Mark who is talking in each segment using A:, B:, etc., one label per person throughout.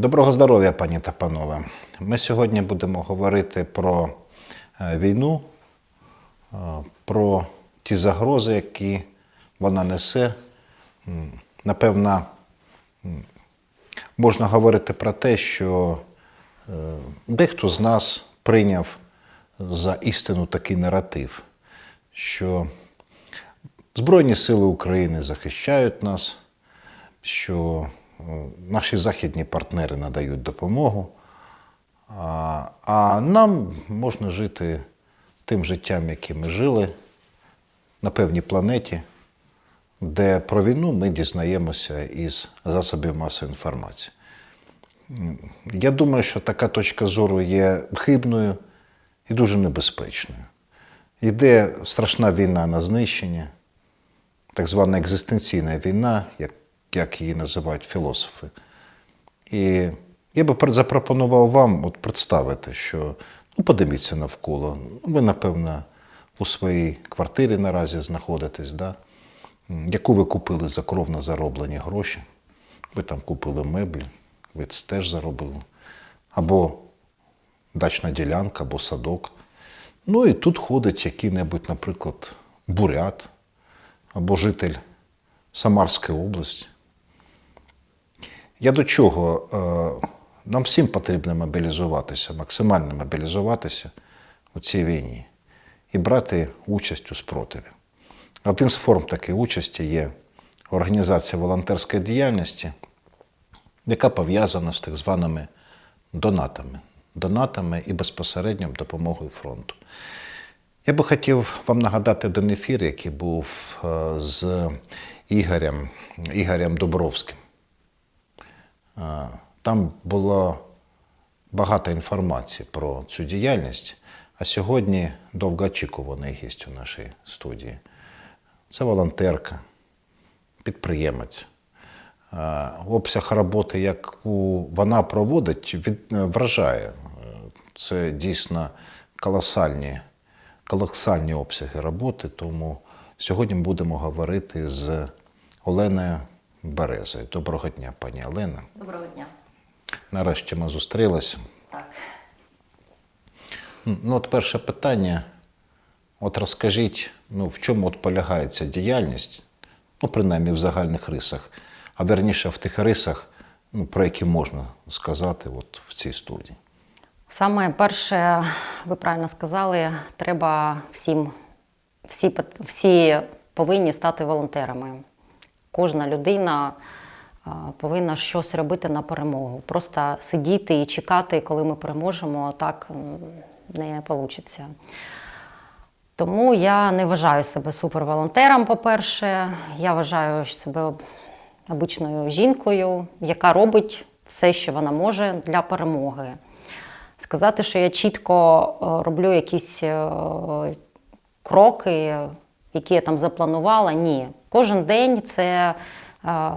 A: Доброго здоров'я, пані та панове. Ми сьогодні будемо говорити про е, війну, е, про ті загрози, які вона несе. Напевно, можна говорити про те, що е, дехто з нас прийняв за істину такий наратив, що Збройні сили України захищають нас, що наші західні партнери надають допомогу, а, нам можна жити тим життям, яким ми жили на певній планеті, де про війну ми дізнаємося із засобів масової інформації. Я думаю, що така точка зору є хибною і дуже небезпечною. Йде страшна війна на знищення, так звана екзистенційна війна, як, як її називають філософи. І я би запропонував вам от представити, що ну, подивіться навколо. Ви, напевно, у своїй квартирі наразі знаходитесь, да? Яку ви купили за кровно зароблені гроші. Ви там купили меблі, ви це теж заробили. Або дачна ділянка, або садок. Ну і тут ходить який-небудь, наприклад, бурят або житель Самарської області. Я до чого? Е, Нам всім потрібно мобілізуватися, максимально мобілізуватися у цій війні і брати участь у спротиві. Один з форм такої участі є організація волонтерської діяльності, яка пов'язана з так званими донатами, донатами і безпосередньо допомогою фронту. Я би хотів вам нагадати один ефір, який був е, з Ігорем, Ігорем Дубровським. Е, Там було багато інформації про цю діяльність, а сьогодні довгоочікуваний гість у нашій студії. Це волонтерка, підприємець. Е, Обсяг роботи, яку вона проводить, е, вражає. Це дійсно колосальні, колосальні обсяги роботи. Тому сьогодні будемо говорити з Оленою Березою. Доброго дня, пані Олена.
B: Доброго дня.
A: Нарешті ми зустрілися.
B: Так.
A: Ну, от перше питання. От розкажіть, ну, в чому от полягає ця діяльність, ну, принаймні в загальних рисах, а верніше в тих рисах, ну, про які можна сказати от в цій студії.
B: Саме перше, ви правильно сказали, треба всім, всі, всі повинні стати волонтерами. Кожна людина повинна щось робити на перемогу. Просто сидіти і чекати, коли ми переможемо, так не вийде. Тому я не вважаю себе суперволонтером, по-перше. Я вважаю себе обичною жінкою, яка робить все, що вона може для перемоги. Сказати, що я чітко е, роблю якісь е, кроки, які я там запланувала, ні. Кожен день це е,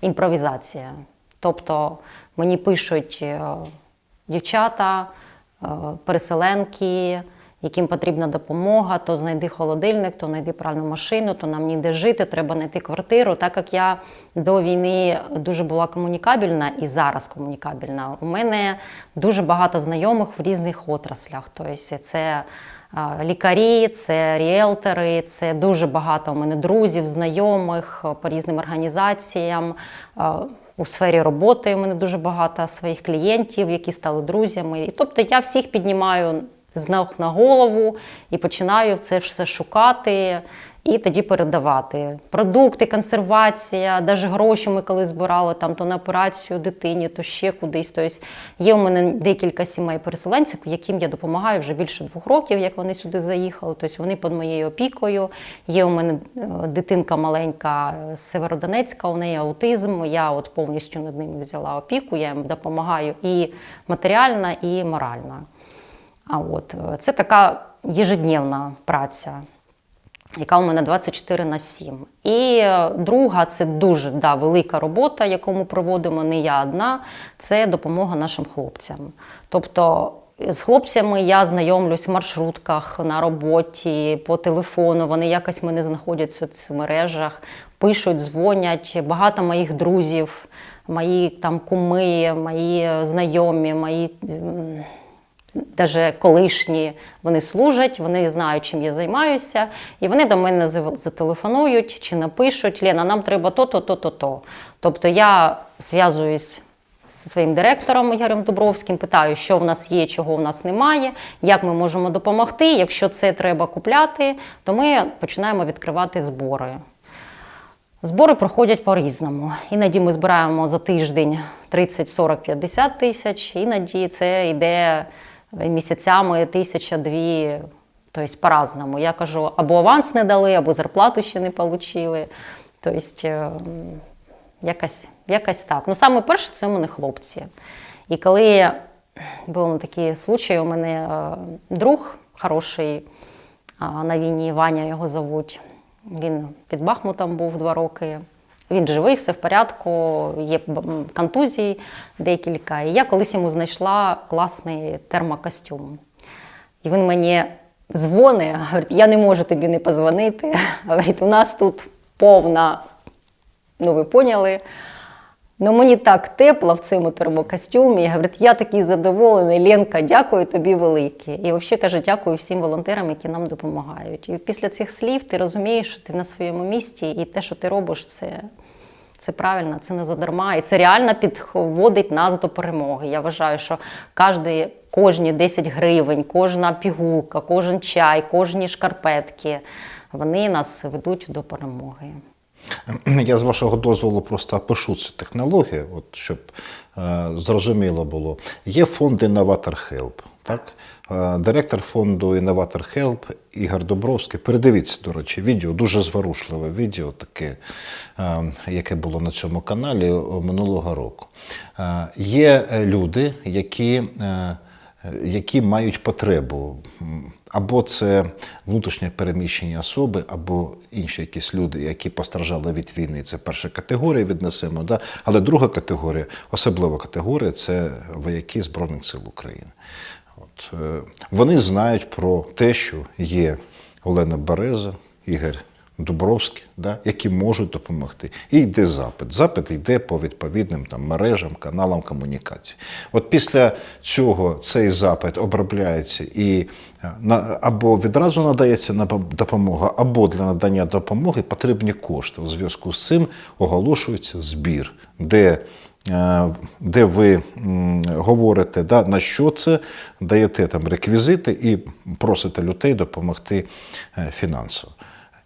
B: імпровізація. Тобто мені пишуть е, дівчата, е, переселенки, яким потрібна допомога, то знайди холодильник, то знайди пральну машину, то нам ніде жити, треба знайти квартиру. Так як я до війни дуже була комунікабельна і зараз комунікабельна, у мене дуже багато знайомих в різних отраслях. Тобто це лікарі, це ріелтори, це дуже багато у мене друзів, знайомих е, по різним організаціям. Е, У сфері роботи у мене дуже багато своїх клієнтів, які стали друзями. І тобто я всіх піднімаю з ног на голову і починаю це все шукати і тоді передавати. Продукти, консервація, навіть гроші ми коли збирали там то на операцію дитині, то ще кудись. Тобто є у мене декілька сімей переселенців, яким я допомагаю вже більше двох років, як вони сюди заїхали. Тобто вони під моєю опікою. Є у мене е, дитинка маленька з Северодонецька, у неї аутизм. Я от повністю над ним взяла опіку, я їм допомагаю і матеріально, і морально. А от е, це така ежедневна праця, яка у мене 24 на 7. І е, друга це дуже да, велика робота, яку ми проводимо не я одна, це допомога нашим хлопцям. Тобто з хлопцями я знайомлюсь в маршрутках на роботі, по телефону. Вони якось мене знаходять в соцмережах, пишуть, дзвонять. Багато моїх друзів мої там куми, мої знайомі, мої даже колишні, вони служать, вони знають, чим я займаюся, і вони до мене зателефонують чи напишуть: Лена, нам треба то-то, то-то, то. Тобто я зв'язуюсь зі своїм директором Ігорем Дубровським, питаю, що в нас є, чого в нас немає, як ми можемо допомогти. Якщо це треба купляти, то ми починаємо відкривати збори. Збори проходять по-різному. Іноді ми збираємо за тиждень 30, 40, 50 тисяч, іноді це йде місяцями тисяча-дві, тобто по-разному. Я кажу, або аванс не дали, або зарплату ще не отримали. Тобто, е, якось, якось так. Ну, саме перше, це у мене хлопці. І коли був такий случай, у мене е, друг хороший на війні, Ваня його зовуть. Він під Бахмутом був два роки. Він живий, все в порядку, є контузії декілька. І я колись йому знайшла класний термокостюм. І він мені дзвонить, говорить, я не можу тобі не позвонити. Говорить, у нас тут повна, ну ви поняли. Ну мені так тепло в цьому термокостюмі. Говорить, я такий задоволений. Ленка, дякую тобі велике. І взагалі каже, дякую всім волонтерам, які нам допомагають. І після цих слів ти розумієш, що ти на своєму місці, і те, що ти робиш, це, це правильно, це не задарма. І це реально підводить нас до перемоги. Я вважаю, що кожні, кожні 10 гривень, кожна пігулка, кожен чай, кожні шкарпетки, вони нас ведуть до перемоги.
A: Я з вашого дозволу просто опишу цю технологію, от, щоб е, зрозуміло було. Є фонд Innovator Help. Так? Е, директор фонду Innovator Help Ігор Добровський. Передивіться, до речі, відео, дуже зворушливе відео, таке, е, яке було на цьому каналі е, минулого року. Є люди, які. Які мають потребу. Або це внутрішньо переміщені особи, або інші якісь люди, які постраждали від війни. Це перша категорія віднесемо. Да? Але друга категорія, особлива категорія це вояки Збройних сил України. От, е, вони знають про те, що є Олена Береза, Ігор Дубровський, да, які можуть допомогти. І йде запит. Запит йде по відповідним там, мережам, каналам комунікації. От після цього цей запит обробляється і е, на, або відразу надається на допомога, або для надання допомоги потрібні кошти. У зв'язку з цим оголошується збір, де е, де ви говорите, да, на що це, даєте там реквізити і просите людей допомогти е, фінансово.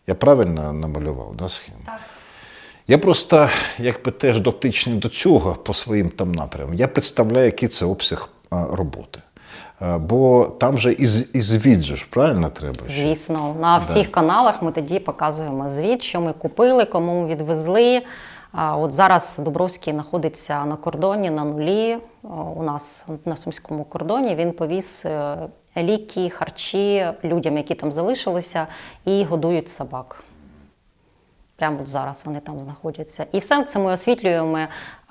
A: Я правильно намалював да, схему?
B: Так.
A: Я просто якби теж дотичний до цього по своїм там напрямам. Я представляю, який це обсяг роботи. Бо там же і, звіт же ж, правильно треба? ще?
B: Звісно, на всіх каналах ми тоді показуємо звіт, що ми купили, кому відвезли. От зараз Дубровський знаходиться на кордоні на нулі. У нас на сумському кордоні він повіз е, ліки, харчі людям, які там залишилися, і годують собак. Прямо от зараз вони там знаходяться. І все це ми освітлюємо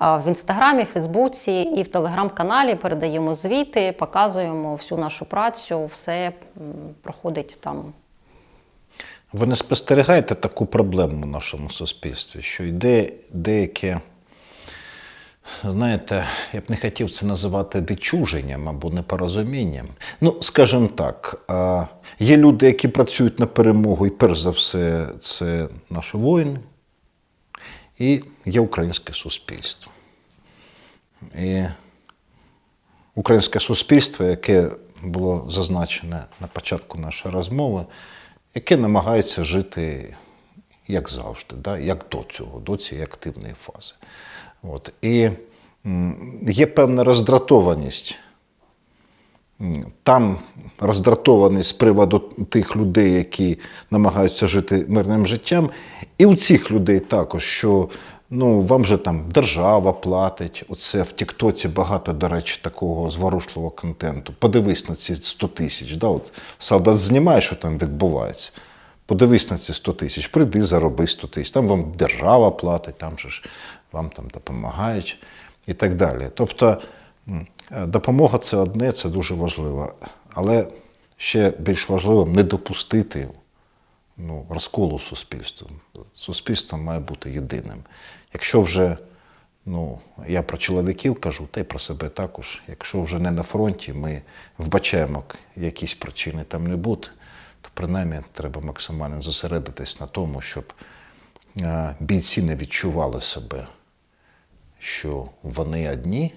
B: в інстаграмі, Фейсбуці і в телеграм-каналі. Передаємо звіти, показуємо всю нашу працю, все проходить там.
A: Ви не спостерігаєте таку проблему в нашому суспільстві, що йде деяке, знаєте, я б не хотів це називати відчуженням або непорозумінням. Ну, скажімо так, є люди, які працюють на перемогу, і перш за все, це наші воїни, і є українське суспільство. І українське суспільство, яке було зазначене на початку нашої розмови, яке намагається жити як завжди, да? як до цього, до цієї активної фази. От. І є певна роздратованість. Там роздратованість з приводу тих людей, які намагаються жити мирним життям, і у цих людей також, що ну, вам же там держава платить. Оце в Тіктоці багато, до речі, такого зворушливого контенту. Подивись на ці 100 тисяч. Да? От солдат знімає, що там відбувається. Подивись на ці 100 тисяч, прийди, зароби 100 тисяч. Там вам держава платить, там же ж вам там допомагають і так далі. Тобто е, допомога це одне, це дуже важливо. Але ще більш важливо не допустити ну, розколу суспільства. Суспільство має бути єдиним. Якщо вже Ну, я про чоловіків кажу, та й про себе також. Якщо вже не на фронті, ми вбачаємо якісь причини там не бути, то принаймні треба максимально зосередитись на тому, щоб е, бійці не відчували себе, що вони одні,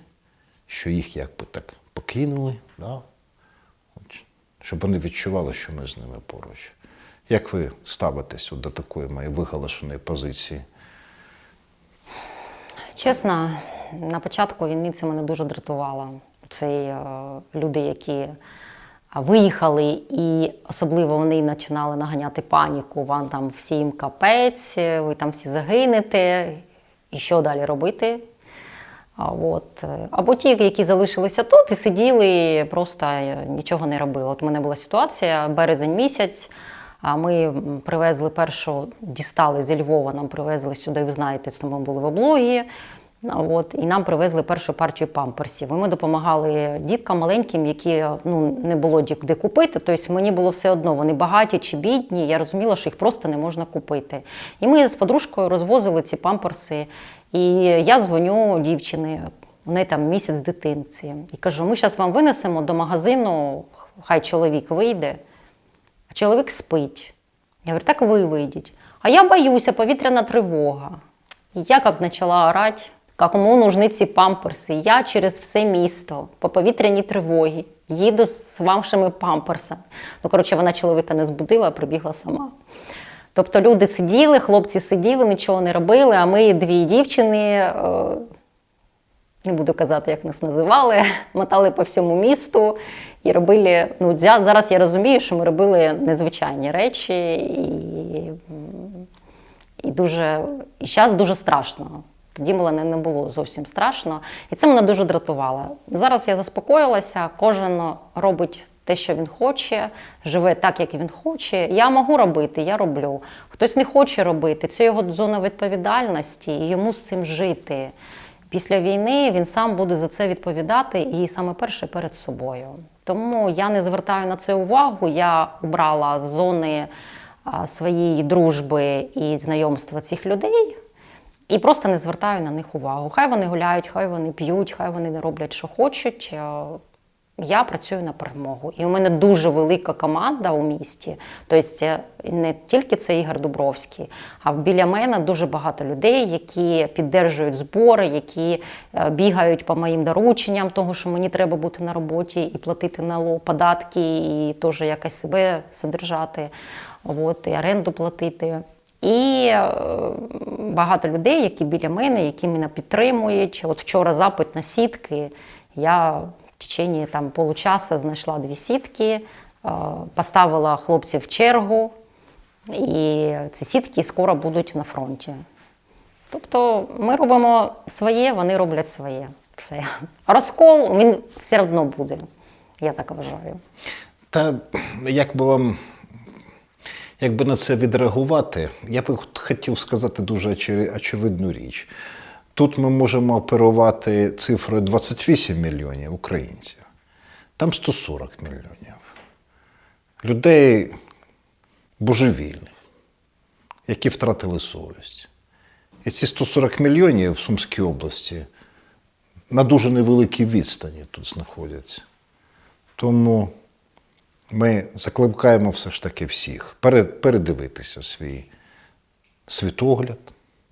A: що їх якби так покинули, да? Щоб вони відчували, що ми з ними поруч. Як ви ставитесь до такої моєї виголошеної позиції?
B: Чесно, на початку війни це мене дуже дратувало. Це е, люди, які виїхали, і особливо вони починали наганяти паніку. Вам там всім капець, ви там всі загинете. І що далі робити? От. е, Або ті, які залишилися тут і сиділи, просто е, нічого не робили. От у мене була ситуація, березень місяць. А ми привезли першу, дістали зі Львова, нам привезли сюди, ви знаєте, що ми були в облогі. От, і нам привезли першу партію памперсів. І ми допомагали діткам маленьким, які ну, не було де купити. Тобто мені було все одно, вони багаті чи бідні. Я розуміла, що їх просто не можна купити. І ми з подружкою розвозили ці памперси. І я дзвоню дівчині, у неї там місяць дитинці, і кажу: ми зараз вам винесемо до магазину, хай чоловік вийде, чоловік спить. Я говорю, так ви вийдіть. А я боюся, повітряна тривога. І я як почала орати, кому нужны ці памперси. Я через все місто по повітряній тривогі їду з вашими памперсами. Ну, коротше, вона чоловіка не збудила, а прибігла сама. Тобто люди сиділи, хлопці сиділи, нічого не робили, а ми дві дівчини, е, не буду казати, як нас називали, мотали по всьому місту і робили. Ну, зараз я розумію, що ми робили незвичайні речі, і, і дуже і зараз дуже страшно. Тоді мене не було зовсім страшно, і це мене дуже дратувало. Зараз я заспокоїлася, кожен робить те, що він хоче, живе так, як він хоче. Я можу робити, я роблю. Хтось не хоче робити, це його зона відповідальності, і йому з цим жити. Після війни він сам буде за це відповідати і саме перше перед собою. Тому я не звертаю на це увагу. Я обрала з зони своєї дружби і знайомства цих людей. І просто не звертаю на них увагу. Хай вони гуляють, хай вони п'ють, хай вони не роблять, що хочуть. Я працюю на перемогу. І у мене дуже велика команда у місті. Тобто не тільки це Ігор Дубровський, а біля мене дуже багато людей, які піддержують збори, які е, бігають по моїм дорученням, того, що мені треба бути на роботі і платити налог, податки, і теж якось себе содержати, от, і оренду платити. І е, багато людей, які біля мене, які мене підтримують. От вчора запит на сітки. Я в течение там получаса знайшла дві сітки, е, поставила хлопців в чергу, і ці сітки скоро будуть на фронті. Тобто ми робимо своє, вони роблять своє. Все. Розкол він все одно буде, я так вважаю.
A: Та як би вам, як би на це відреагувати, я би хотів сказати дуже очевидну річ. Тут ми можемо оперувати цифрою 28 мільйонів українців, там 140 мільйонів. Людей божевільних, які втратили совість. І ці 140 мільйонів в Сумській області на дуже невеликій відстані тут знаходяться. Тому ми закликаємо все ж таки всіх передивитися свій світогляд,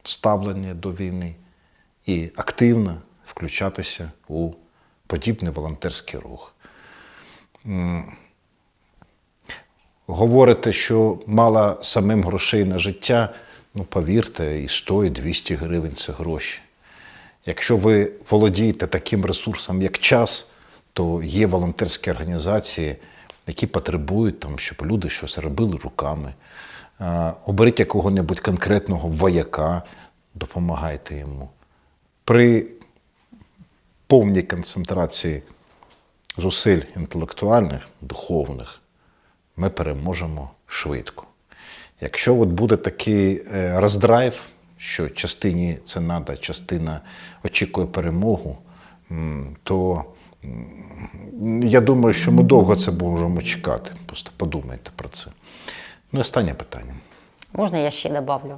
A: ставлення до війни і активно включатися у подібний волонтерський рух. Говорите, що мало самим грошей на життя, ну повірте, і 100, і 200 гривень це гроші. Якщо ви володієте таким ресурсом, як час, то є волонтерські організації, які потребують, там, щоб люди щось робили руками. Оберіть якого-небудь конкретного вояка, допомагайте йому. При повній концентрації зусиль інтелектуальних, духовних, ми переможемо швидко. Якщо от буде такий е, роздрайв, що частині це треба, частина очікує перемогу, то я думаю, що ми довго це можемо чекати. Просто подумайте про це. Ну, і останнє питання.
B: Можна я ще добавлю?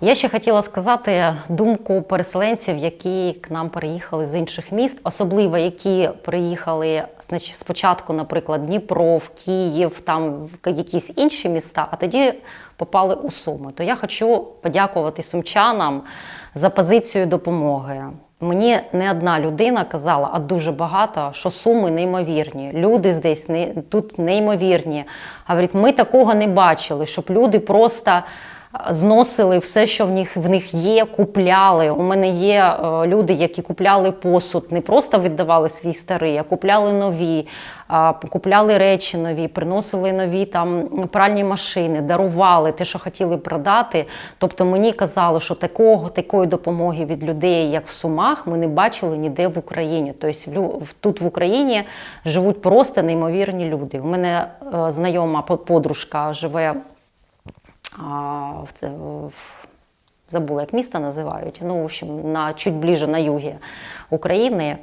B: Я ще хотіла сказати думку переселенців, які к нам переїхали з інших міст, особливо які приїхали спочатку, наприклад, Дніпро, в Київ, там якісь інші міста, а тоді попали у Суми. То я хочу подякувати сумчанам за позицію допомоги. Мені не одна людина казала, а дуже багато, що суми неймовірні. Люди здесь не, тут неймовірні. Говорить, ми такого не бачили, щоб люди просто зносили все, що в них, в них є, купляли. У мене є е, люди, які купляли посуд, не просто віддавали свій старий, а купляли нові, купляли речі нові, приносили нові там пральні машини, дарували те, що хотіли продати. Тобто мені казали, що такого, такої допомоги від людей, як в Сумах, ми не бачили ніде в Україні. Тобто в тут в Україні живуть просто неймовірні люди. У мене е, знайома по- подружка живе а, в, це, в, забула, як місто називають, ну, в общем, на, чуть ближе на югі України.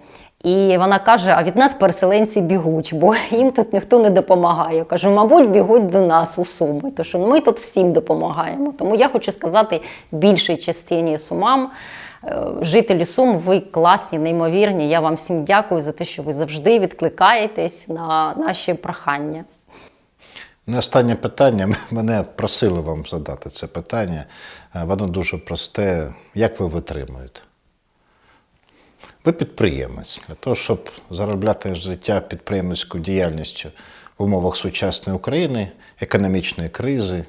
B: І вона каже: а від нас переселенці бігуть, бо їм тут ніхто не допомагає. Я кажу, мабуть, бігуть до нас у Суми, тому що ми тут всім допомагаємо. Тому я хочу сказати більшій частині сумам. е, Жителі Сум, ви класні, неймовірні. Я вам всім дякую за те, що ви завжди відкликаєтесь на наші прохання.
A: Ну, останнє питання. Мене просили вам задати це питання. Е, Воно дуже просте. Як ви витримуєте? Ви підприємець. Для того, щоб заробляти життя підприємницькою діяльністю в умовах сучасної України, економічної кризи,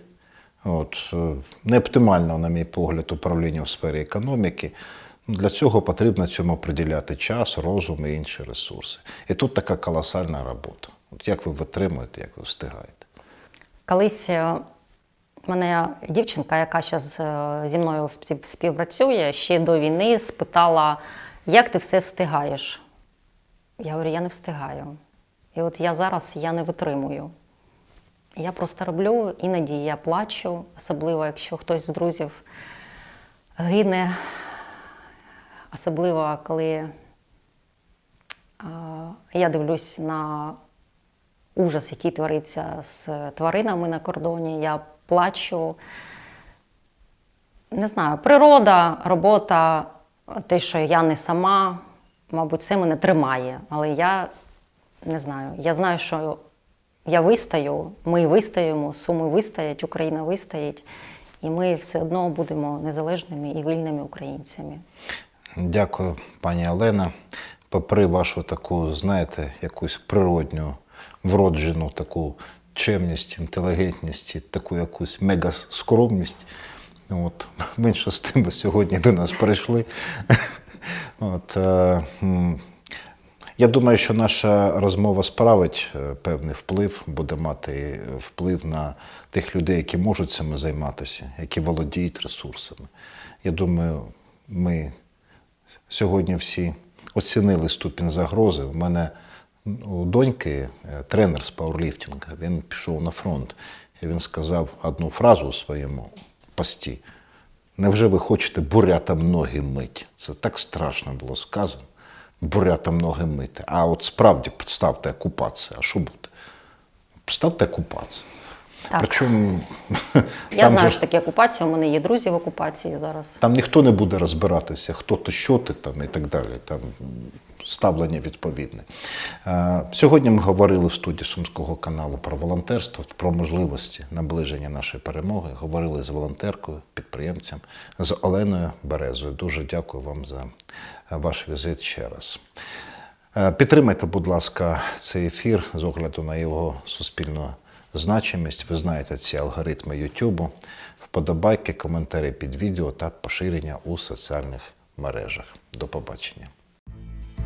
A: от, е, не оптимального, на мій погляд, управління в сфері економіки. Для цього потрібно цьому приділяти час, розум і інші ресурси. І тут така колосальна робота. От як ви витримуєте, як ви встигаєте?
B: Колись е, в мене дівчинка, яка зараз зі мною співпрацює, ще до війни спитала, як ти все встигаєш. Я говорю, я не встигаю. І от я зараз я не витримую. Я просто роблю, іноді я плачу, особливо якщо хтось з друзів гине, особливо коли а, я дивлюсь на ужас, який твориться з тваринами на кордоні. Я плачу. Не знаю, природа, робота, те, що я не сама, мабуть, це мене тримає. Але я не знаю. Я знаю, що я вистаю, ми вистаємо, суми вистоять, Україна вистоїть, і ми все одно будемо незалежними і вільними українцями.
A: Дякую, пані Олена. Попри вашу таку, знаєте, якусь природню, вроджену таку чемність, інтелігентність, таку якусь мегаскромність. От, менше з тим, ви сьогодні до нас прийшли. От, е, я думаю, що наша розмова справить е, певний вплив, буде мати вплив на тих людей, які можуть цим займатися, які володіють ресурсами. Я думаю, ми сьогодні всі оцінили ступінь загрози. У мене у доньки е, тренер з пауерліфтингу, він пішов на фронт, і він сказав одну фразу у своєму пості. Невже ви хочете бурятам ноги мить? Це так страшно було сказано. Бурятам ноги мити. А от справді представте окупація. А що буде? Представте окупацію.
B: Так.
A: Причому
B: Я
A: там
B: знаю, що таке окупація. У мене є друзі в окупації зараз.
A: там ніхто не буде розбиратися, хто то що ти там і так далі. Там ставлення відповідне. Е, Сьогодні ми говорили в студії Сумського каналу про волонтерство, про можливості наближення нашої перемоги. Говорили з волонтеркою, підприємцем, з Оленою Березою. Дуже дякую вам за е, ваш візит ще раз. Е, Підтримайте, будь ласка, цей ефір з огляду на його суспільну значимість. Ви знаєте ці алгоритми Ютубу, вподобайки, коментарі під відео та поширення у соціальних мережах. До побачення.